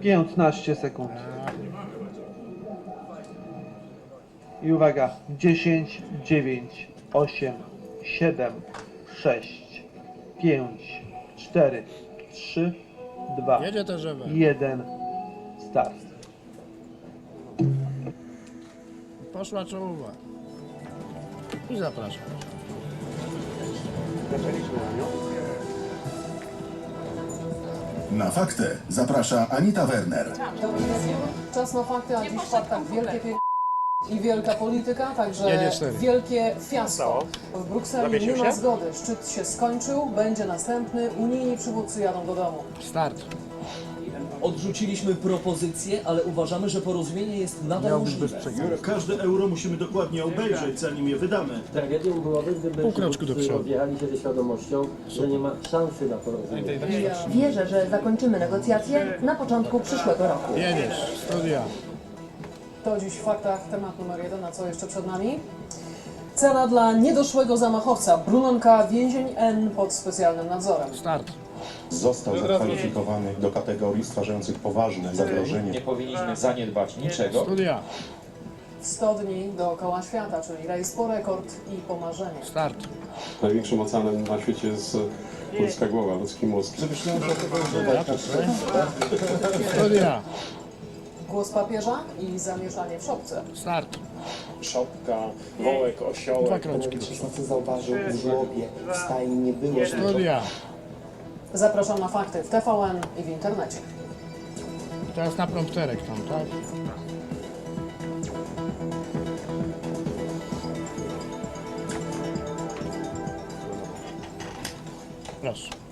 15 sekund. I uwaga, 10, 9, 8, 7, 6, 5, 4, 3, 2, Jedzie żywe. 1, start. Poszła czołówa. I zapraszam. Na faktę zaprasza Anita Werner. Czas na fakty, a dziś w faktach wielkie pie... i wielka polityka, także wielkie fiasko. W Brukseli nie ma zgody. Szczyt się skończył, będzie następny. Unijni przywódcy jadą do domu. Start. Odrzuciliśmy propozycję, ale uważamy, że porozumienie jest nadal możliwe. Każde euro musimy dokładnie obejrzeć, zanim je wydamy. Tragedią byłoby, gdyby Pół kroczku do przywódcy przodu. odjechali się ze świadomością, że nie ma szansy na porozumienie. Wierzę, że zakończymy negocjacje na początku przyszłego roku. Jedziesz. Studia. To dziś w faktach temat numer jeden, a co jeszcze przed nami? Cena dla niedoszłego zamachowca. Brunonka więzień N pod specjalnym nadzorem. Start. Został zakwalifikowany do kategorii stwarzających poważne zagrożenie Nie powinniśmy zaniedbać niczego. Studia. 100 dni dookoła świata, czyli rejs po rekord i po marzenie. Start. Największym oceanem na świecie jest ludzka głowa, ludzki mózg. Studia. Głos papieża i zamieszanie w szopce. Start. Szopka, wołek, osiołek. Dwa kroczki. zauważył w żłobie, w stajni nie było Studia. Zapraszam na fakty w TVN i w internecie. Teraz na prompterek tam, tak? Proszę.